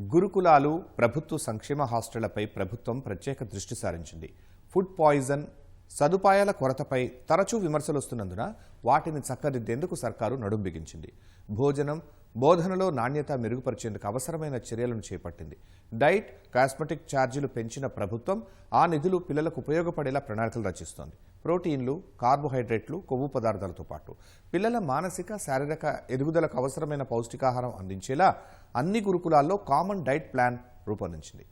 గురుకులాలు ప్రభుత్వ సంక్షేమ హాస్టళ్ళపై ప్రభుత్వం ప్రత్యేక దృష్టి సారించింది. ఫుడ్ పాయిజన్ సదుపాయాల కొరతపై తరచూ విమర్శలు వస్తున్నందున వాటిని చక్కదిద్దేందుకు సర్కారు నడుం బిగించింది. భోజనం బోధనలో నాణ్యత మెరుగుపరిచేందుకు అవసరమైన చర్యలను చేపట్టింది. డైట్ కాస్మెటిక్ ఛార్జీలు పెంచిన ప్రభుత్వం ఆ నిధులు పిల్లలకు ఉపయోగపడేలా ప్రణాళికలు రచిస్తోంది. ప్రోటీన్లు కార్బోహైడ్రేట్లు కొవ్వు పదార్థాలతో పాటు పిల్లల మానసిక శారీరక ఎదుగుదలకు అవసరమైన పౌష్టికాహారం అందించేలా అన్ని గురుకులాల్లో కామన్ డైట్ ప్లాన్ రూపొందించింది.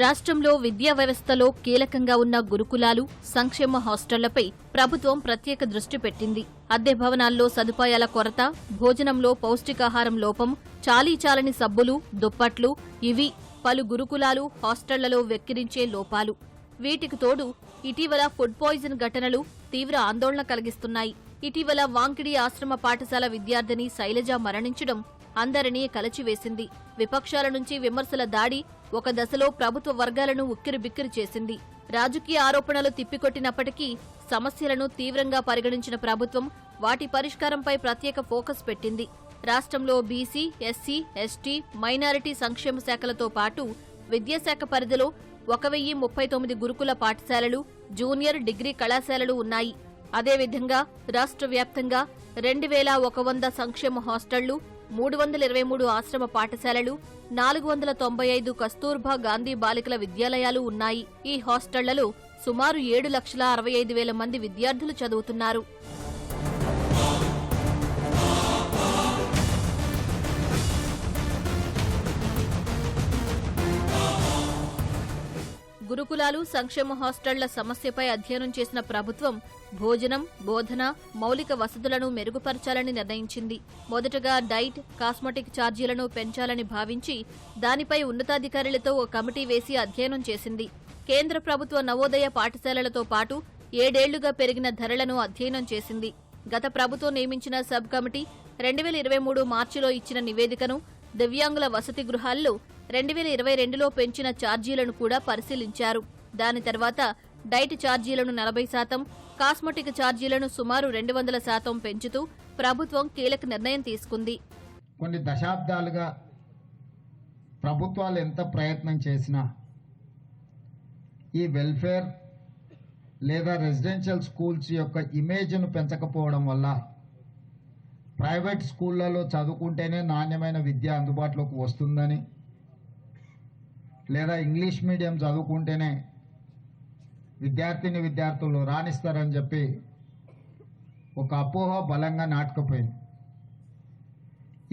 రాష్ట్రంలో విద్యా వ్యవస్థలో కీలకంగా ఉన్న గురుకులాలు సంక్షేమ హాస్టళ్ళపై ప్రభుత్వం ప్రత్యేక దృష్టి పెట్టింది. అద్దె భవనాల్లో సదుపాయాల కొరత భోజనంలో పౌష్టికాహారం లోపం చాలీచాలని సబ్బులు దుప్పట్లు ఇవి పలు గురుకులాలు హాస్టళ్ళలో వెక్కిరించే లోపాలు. వీటికి తోడు ఇటీవల ఫుడ్ పాయిజన్ ఘటనలు తీవ్ర ఆందోళన కలిగిస్తున్నాయి. ఇటీవల వాంకిడి ఆశ్రమ పాఠశాల విద్యార్థిని శైలజ మరణించడం అందరినీ కలచివేసింది. విపక్షాల నుంచి విమర్శల దాడి ఒక దశలో ప్రభుత్వ వర్గాలను ఉక్కిరిబిక్కిరి చేసింది. రాజకీయ ఆరోపణలు తిప్పికొట్టినప్పటికీ సమస్యలను తీవ్రంగా పరిగణించిన ప్రభుత్వం వాటి పరిష్కారంపై ప్రత్యేక ఫోకస్ పెట్టింది. రాష్ట్రంలో బీసీ ఎస్సీ ఎస్టీ మైనారిటీ సంక్షేమ శాఖలతో పాటు విద్యాశాఖ పరిధిలో ఒక వెయ్యి ముప్పై తొమ్మిది గురుకుల పాఠశాలలు జూనియర్ డిగ్రీ కళాశాలలు ఉన్నాయి. అదేవిధంగా రాష్ట్ర వ్యాప్తంగా రెండు వేల ఒక వంద సంక్షేమ హాస్టళ్ళు మూడు వందల ఇరవై మూడు ఆశ్రమ పాఠశాలలు నాలుగు వందల తొంభై ఐదు కస్తూర్బా గాంధీ బాలికల విద్యాలయాలు ఉన్నాయి. ఈ హాస్టళ్ళలో సుమారు ఏడు లక్షల అరవై ఐదు వేల మంది విద్యార్థులు చదువుతున్నారు. గురుకులాలు సంక్షేమ హాస్టళ్ళ సమస్యపై అధ్యయనం చేసిన ప్రభుత్వం భోజనం బోధన మౌలిక వసతులను మెరుగుపరచాలని నిర్ణయించింది. మొదటగా డైట్ కాస్మెటిక్ ఛార్జీలను పెంచాలని భావించి దానిపై ఉన్నతాధికారులతో ఓ కమిటీ వేసి అధ్యయనం చేసింది. కేంద్ర ప్రభుత్వ నవోదయ పాఠశాలలతో పాటు ఏడేళ్ళుగా పెరిగిన ధరలను అధ్యయనం చేసింది. గత ప్రభుత్వం నియమించిన సబ్ కమిటీ రెండు వేల ఇరవై మూడు మార్చిలో ఇచ్చిన నివేదికను దివ్యాంగుల వసతి గృహాల్లో రెండు వేల ఇరవై రెండులో పెంచిన ఛార్జీలను కూడా పరిశీలించారు. దాని తర్వాత డైట్ ఛార్జీలను నలభై శాతం కాస్మెటిక్ ఛార్జీలను సుమారు రెండు వందల శాతం పెంచుతూ ప్రభుత్వం కీలక నిర్ణయం తీసుకుంది. కొన్ని దశాబ్దాలుగా ప్రభుత్వాలు ఎంత ప్రయత్నం చేసినా ఈ వెల్ఫేర్ లేదా రెసిడెన్షియల్ స్కూల్స్ యొక్క ఇమేజ్ను పెంచకపోవడం వల్ల ప్రైవేట్ స్కూళ్ళలో చదువుకుంటేనే నాణ్యమైన విద్య అందుబాటులోకి వస్తుందని లేదా ఇంగ్లీష్ మీడియం చదువుకుంటేనే విద్యార్థిని విద్యార్థులు రాణిస్తారని చెప్పి ఒక అపోహ బలంగా నాటుకుపోయింది.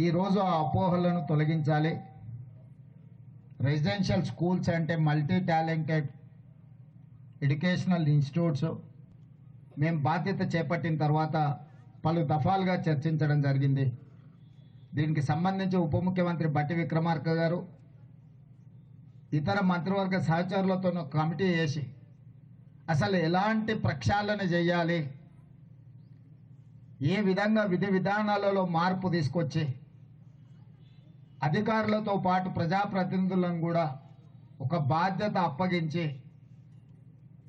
ఈరోజు ఆ అపోహలను తొలగించాలి. రెసిడెన్షియల్ స్కూల్స్ అంటే మల్టీ టాలెంటెడ్ ఎడ్యుకేషనల్ ఇన్స్టిట్యూట్స్. మేము బాధ్యత చేపట్టిన తర్వాత పలు దఫాలుగా చర్చించడం జరిగింది. దీనికి సంబంధించి ఉప ముఖ్యమంత్రి బట్టి విక్రమార్క గారు ఇతర మంత్రివర్గ సహచరులతో కమిటీ వేసి అసలు ఎలాంటి ప్రక్షాళన చేయాలి? ఏ విధంగా విధి విధానాలలో మార్పు తీసుకొచ్చి అధికారులతో పాటు ప్రజాప్రతినిధులను కూడా ఒక బాధ్యత అప్పగించి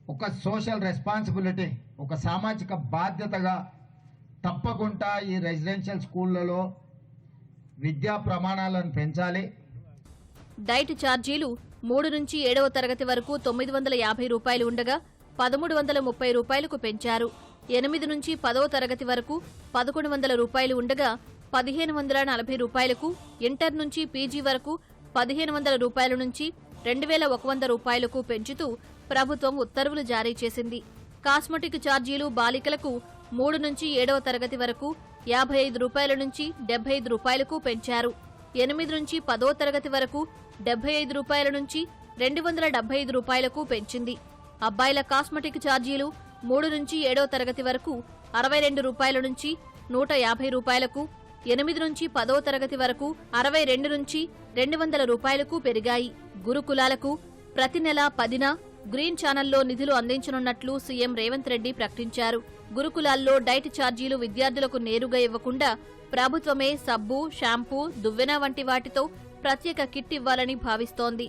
ఒక సోషల్ రెస్పాన్సిబిలిటీ ఒక సామాజిక బాధ్యతగా తప్పకుండా ఈ రెసిడెన్షియల్ స్కూళ్ళలో విద్యా ప్రమాణాలను పెంచాలి. డైట్ ఛార్జీలు మూడు నుంచి ఏడవ తరగతి వరకు తొమ్మిది వందల యాభై రూపాయలు ఉండగా పదమూడు వందల ముప్పై రూపాయలకు పెంచారు. ఎనిమిది నుంచి పదవ తరగతి వరకు పదకొండు వందల రూపాయలు ఉండగా పదిహేను వందల నలభై రూపాయలకు ఇంటర్ నుంచి పీజీ వరకు పదిహేను వందల రూపాయల నుంచి రెండు వేల ఒక వంద రూపాయలకు పెంచుతూ ప్రభుత్వం ఉత్తర్వులు జారీ చేసింది. కాస్మెటిక్ ఛార్జీలు బాలికలకు మూడు నుంచి ఏడవ తరగతి వరకు యాభై ఐదు రూపాయల నుంచి డెబ్బై ఐదు రూపాయలకు పెంచారు. ఎనిమిది నుంచి పదో తరగతి వరకు డెబ్బై ఐదు రూపాయల నుంచి రెండు వందల డెబ్బై ఐదు రూపాయలకు పెంచింది. అబ్బాయిల కాస్మెటిక్ ఛార్జీలు మూడు నుంచి ఏడో తరగతి వరకు అరవై రెండు రూపాయల నుంచి నూట యాభై రూపాయలకు ఎనిమిది నుంచి పదో తరగతి వరకు అరవై రెండు నుంచి రెండు వందల రూపాయలకు పెరిగాయి. గురుకులాలకు ప్రతి నెల పదిన గ్రీన్ ఛానల్లో నిధులు అందించనున్నట్లు సీఎం రేవంత్ రెడ్డి ప్రకటించారు. గురుకులాల్లో డైట్ ఛార్జీలు విద్యార్థులకు నేరుగా ఇవ్వకుండా ప్రభుత్వమే సబ్బు షాంపూ దువ్వెన వంటి వాటితో ప్రత్యేక కిట్ ఇవ్వాలని భావిస్తోంది.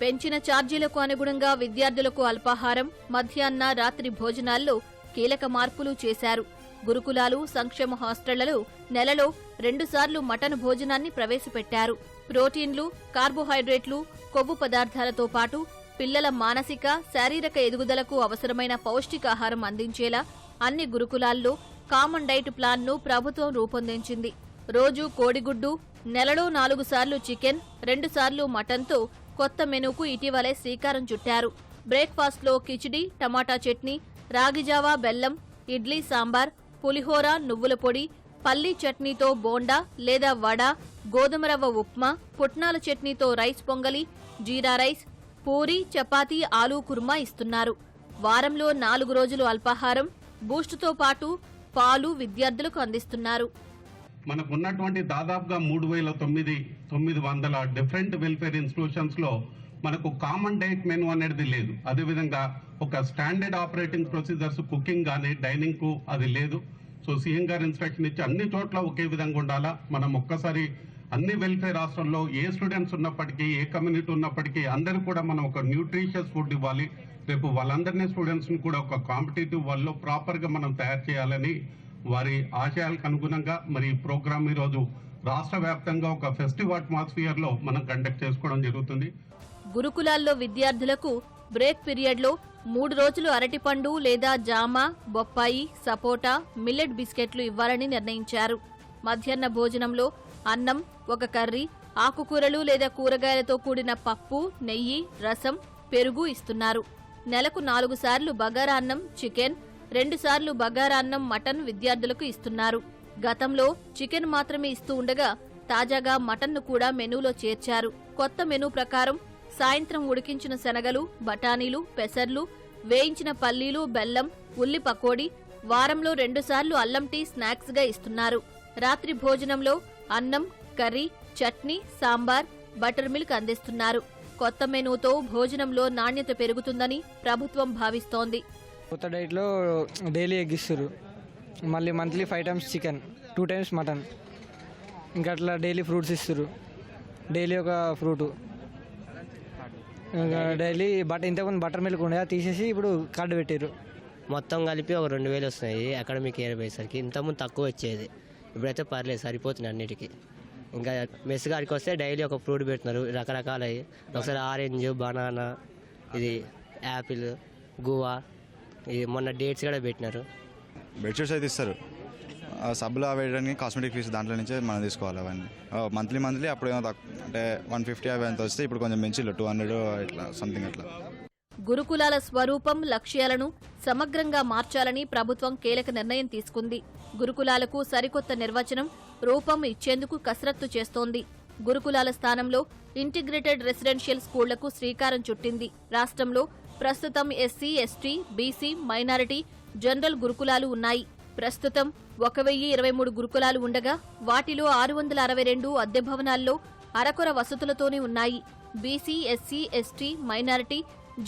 పెంచిన ఛార్జీలకు అనుగుణంగా విద్యార్థులకు అల్పాహారం మధ్యాహ్న రాత్రి భోజనాల్లో కీలక మార్పులు చేశారు. గురుకులాలు సంక్షేమ హాస్టళ్ళలో నెలలో రెండుసార్లు మటన్ భోజనాన్ని ప్రవేశపెట్టారు. ప్రోటీన్లు కార్బోహైడ్రేట్లు కొవ్వు పదార్థాలతో పాటు పిల్లల మానసిక శారీరక ఎదుగుదలకు అవసరమైన పౌష్టికాహారం అందించేలా అన్ని గురుకులాల్లో కామన్ డైట్ ప్లాన్ను ప్రభుత్వం రూపొందించింది. రోజు కోడిగుడ్డు నెలలో నాలుగు సార్లు చికెన్ రెండు సార్లు మటన్తో కొత్త మెనూకు ఇటీవలే శ్రీకారం చుట్టారు. బ్రేక్ఫాస్ట్లో కిచిడి టమాటా చట్నీ రాగిజావా బెల్లం ఇడ్లీ సాంబార్ పులిహోర నువ్వుల పొడి పల్లీ చట్నీతో బోండా లేదా వడ గోధుమ రవ్వ ఉప్మా పుట్నాల చట్నీతో రైస్ పొంగలి జీరా రైస్ పూరి చపాతీ ఆలూ కుర్మా ఇస్తున్నారు. వారంలో నాలుగు రోజులు అల్పాహారం బూస్టుతో పాటు పాలు విద్యార్థులకు అందిస్తున్నారు. మనకు ఉన్నటువంటి దాదాపుగా మూడు వేల తొమ్మిది తొమ్మిది వందల డిఫరెంట్ వెల్ఫేర్ ఇన్స్టిట్యూషన్స్లో మనకు కామన్ డైట్ మెనూ అనేది లేదు. అదేవిధంగా ఒక స్టాండర్డ్ ఆపరేటింగ్ ప్రొసీజర్స్ కుకింగ్ కానీ డైనింగ్కు అది లేదు. సో సీఎం గారు ఇన్స్ట్రక్షన్ ఇచ్చి అన్ని చోట్ల ఒకే విధంగా ఉండాలా? మనం ఒక్కసారి అన్ని వెల్ఫేర్ రాష్ట్రంలో ఏ స్టూడెంట్స్ ఉన్నప్పటికీ ఏ కమ్యూనిటీ ఉన్నప్పటికీ అందరూ కూడా మనం ఒక న్యూట్రిషియస్ ఫుడ్ ఇవ్వాలి. రేపు వాళ్ళందరినీ స్టూడెంట్స్ని కూడా ఒక కాంపిటేటివ్ వాళ్ళలో ప్రాపర్గా మనం తయారు చేయాలని వారి ఆశయాలకు అనుగుణంగా మరి ప్రోగ్రామ్ ఈరోజు రాష్ట్ర వ్యాప్తంగా ఒక ఫెస్టివ్ అట్మాస్ఫియర్లో మనం కండక్ట్ చేసుకోవడం జరుగుతుంది. గురుకులాల్లో విద్యార్థులకు బ్రేక్ పీరియడ్లో మూడు రోజులు అరటిపండు లేదా జామ బొప్పాయి సపోటా మిల్లెట్ బిస్కెట్లు ఇవ్వాలని నిర్ణయించారు. మధ్యాహ్న భోజనంలో అన్నం ఒక కర్రీ ఆకుకూరలు లేదా కూరగాయలతో కూడిన పప్పు నెయ్యి రసం పెరుగు ఇస్తున్నారు. నెలకు నాలుగు సార్లు బగారా అన్నం చికెన్ రెండుసార్లు బగారా అన్నం మటన్ విద్యార్థులకు ఇస్తున్నారు. గతంలో చికెన్ మాత్రమే ఇస్తూ ఉండగా తాజాగా మటన్ను కూడా మెనూలో చేర్చారు. కొత్త మెనూ ప్రకారం సాయంత్రం ఉడికించిన శనగలు బఠానీలు పెసర్లు వేయించిన పల్లీలు బెల్లం ఉల్లి పకోడీ వారంలో రెండుసార్లు అల్లం టీ స్నాక్స్గా ఇస్తున్నారు. రాత్రి భోజనంలో అన్నం curry chutney sambar butter milk అందిస్తున్నారు. కొత్త మెనూతో భోజనంలో నాణ్యత పెరుగుతుందని ప్రభుత్వం భావిస్తోంది. కొత్త డైట్లో డైలీ ఎగ్ ఇస్తారు. మళ్ళీ monthly five times chicken two times mutton. ఇంకా అట్లా డైలీ ఫ్రూట్స్ ఇస్తారు. డైలీ ఒక ఫ్రూటు. ఇంకా డైలీ బట్ ఇంతకుముందు బటర్ మిల్క్ ఉండే అది తీసేసి ఇప్పుడు కార్డు పెట్టారు మొత్తం కలిపి ఒక రెండు వేలు వస్తున్నాయి. అకాడమిక్ ఇయర్ పోయేసరికి ఇంతకుముందు తక్కువ వచ్చేది. ఇప్పుడైతే పర్లేదు సరిపోతుంది అన్నిటికీ. ఇంకా మెస్ గారికి వస్తే డైలీ ఒక ఫ్రూట్ పెడుతున్నారు. రకరకాలవి ఒకసారి ఆరెంజ్ బనానా ఇది యాపిల్ గువా. ఇది మొన్న డేట్స్ కూడా పెట్టినారు. బెడ్షీట్స్ అయితే ఇస్తారు. సబ్బులు అవి వేయడానికి కాస్మెటిక్ ఫీస్ దాంట్లో నుంచే మనం తీసుకోవాలి అవన్నీ. మంత్లీ మంత్లీ అప్పుడు ఏమో అంటే వన్ ఫిఫ్టీ అవి ఎంత వస్తే ఇప్పుడు కొంచెం పెంచిల్లు టూ హండ్రెడ్ ఇట్లా సంథింగ్ అట్లా. గురుకులాల స్వరూపం లక్ష్యాలను సమగ్రంగా మార్చాలని ప్రభుత్వం కీలక నిర్ణయం తీసుకుంది. గురుకులాలకు సరికొత్త నిర్వచనం రూపం ఇచ్చేందుకు కసరత్తు చేస్తోంది. గురుకులాల స్థానంలో ఇంటిగ్రేటెడ్ రెసిడెన్షియల్ స్కూళ్ళకు శ్రీకారం చుట్టింది. రాష్ట్రంలో ప్రస్తుతం SC ST BC minority general గురుకులాలు ఉన్నాయి. ప్రస్తుతం ఒక వెయ్యి ఇరవై మూడు గురుకులాలు ఉండగా వాటిలో ఆరు వందల అరవై రెండు అద్దె భవనాల్లో అరకొర వసతులతోనే ఉన్నాయి. BC SC ST minority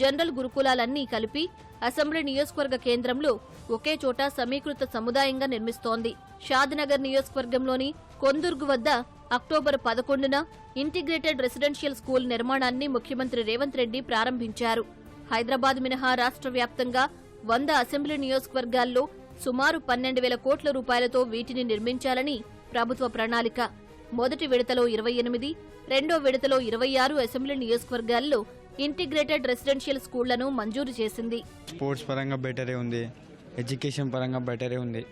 general గురుకులాలన్నీ కలిపి అసెంబ్లీ నియోజకవర్గ కేంద్రంలో ఒకే చోట సమీకృత సముదాయంగా నిర్మిస్తోంది. షాద్నగర్ నియోజకవర్గంలోని కొందుర్గు వద్ద అక్టోబర్ పదకొండున ఇంటిగ్రేటెడ్ రెసిడెన్షియల్ స్కూల్ నిర్మాణాన్ని ముఖ్యమంత్రి రేవంత్ రెడ్డి ప్రారంభించారు. హైదరాబాద్ మినహా రాష్ట్ర వ్యాప్తంగా వంద అసెంబ్లీ నియోజకవర్గాల్లో సుమారు పన్నెండు వేల కోట్ల రూపాయలతో వీటిని నిర్మించాలని ప్రభుత్వ ప్రణాళిక. మొదటి విడతలో ఇరవై ఎనిమిది రెండో విడతలో ఇరవై ఆరు అసెంబ్లీ నియోజకవర్గాల్లో ఇంటిగ్రేటెడ్ రెసిడెన్షియల్ స్కూళ్ళను మంజూరు చేసింది. స్పోర్ట్స్ పరంగా బెటరే ఉంది ఎడ్యుకేషన్ పరంగా బెటరే ఉంది.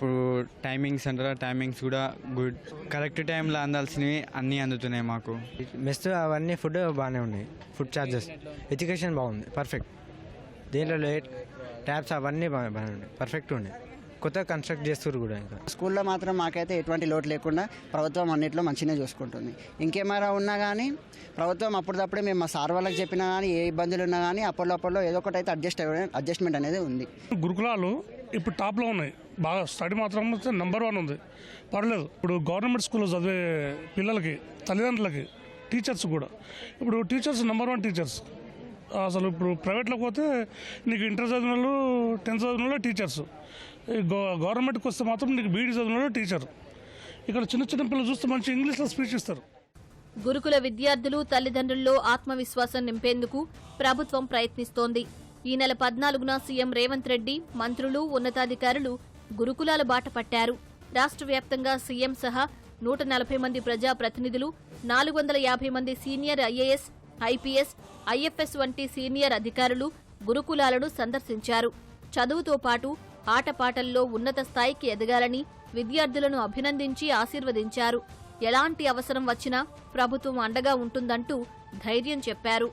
ఇప్పుడు టైమింగ్స్ అంటారా? టైమింగ్స్ కూడా గుడ్. కరెక్ట్ టైంలో అందాల్సినవి అన్నీ అందుతున్నాయి మాకు. మెస్ అవన్నీ ఫుడ్ బాగానే ఉన్నాయి. Food charges. ఎడ్యుకేషన్ బాగుంది. పర్ఫెక్ట్. దీంట్లో లేట్ ట్యాబ్స్ అవన్నీ బాగా బాగానే ఉన్నాయి. పర్ఫెక్ట్ ఉన్నాయి. కొత్తగా కన్స్ట్రక్ట్ చేస్తారు కూడా ఇంకా. స్కూల్లో మాత్రం మాకైతే ఎటువంటి లోటు లేకుండా ప్రభుత్వం అన్నింటిలో మంచిగా చూసుకుంటుంది. ఇంకేమైనా ఉన్నా కానీ ప్రభుత్వం అప్పటిదప్పుడే మేము మా సార్ వాళ్ళకి చెప్పినా కానీ ఏ ఇబ్బందులు ఉన్నా కానీ అప్పటిలో ఏదో ఒకటి అయితే అడ్జస్ట్ అడ్జస్ట్మెంట్ అనేది ఉంది. గురుకులాలు ఇప్పుడు టాప్లో ఉన్నాయి. బాగా స్టడీ మాత్రం నెంబర్ వన్ ఉంది. పర్లేదు. ఇప్పుడు గవర్నమెంట్ స్కూల్లో చదివే పిల్లలకి తల్లిదండ్రులకి టీచర్స్ కూడా. ఇప్పుడు టీచర్స్ నెంబర్ వన్ టీచర్స్ అసలు ఇప్పుడు ప్రైవేట్లో పోతే నీకు ఇంటర్ చదివిన వాళ్ళు టెన్త్ చదివిన వాళ్ళు టీచర్స్ గవర్నమెంట్కి వస్తే మాత్రం నీకు బీఈడి చదివిన టీచర్ ఇక్కడ చిన్న చిన్న పిల్లలు చూస్తే మంచి ఇంగ్లీష్లో స్పీచ్ ఇస్తారు. గురుకుల విద్యార్థులు తల్లిదండ్రుల్లో ఆత్మవిశ్వాసం నింపేందుకు ప్రభుత్వం ప్రయత్నిస్తోంది. ఈ నెల పద్నాలుగున సీఎం రేవంత్ రెడ్డి మంత్రులు ఉన్నతాధికారులు గురుకులాల బాట పట్టారు. రాష్ట్ర వ్యాప్తంగా సీఎం సహా నూట నలభై మంది ప్రజాప్రతినిధులు నాలుగు వందల యాభై మంది సీనియర్ ఐఏఎస్ ఐపీఎస్ ఐఎఫ్ఎస్ వంటి సీనియర్ అధికారులు గురుకులాలను సందర్శించారు. చదువుతో పాటు ఆటపాటల్లో ఉన్నత స్థాయికి ఎదగాలని విద్యార్థులను అభినందించి ఆశీర్వదించారు. ఎలాంటి అవసరం వచ్చినా ప్రభుత్వం అండగా ఉంటుందంటూ ధైర్యం చెప్పారు.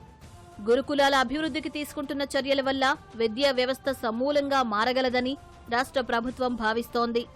గురుకులాల అభివృద్ధికి తీసుకుంటున్న చర్యల వల్ల విద్యా వ్యవస్థ సమూలంగా మారగలదని రాష్ట్ర ప్రభుత్వం భావిస్తోంది.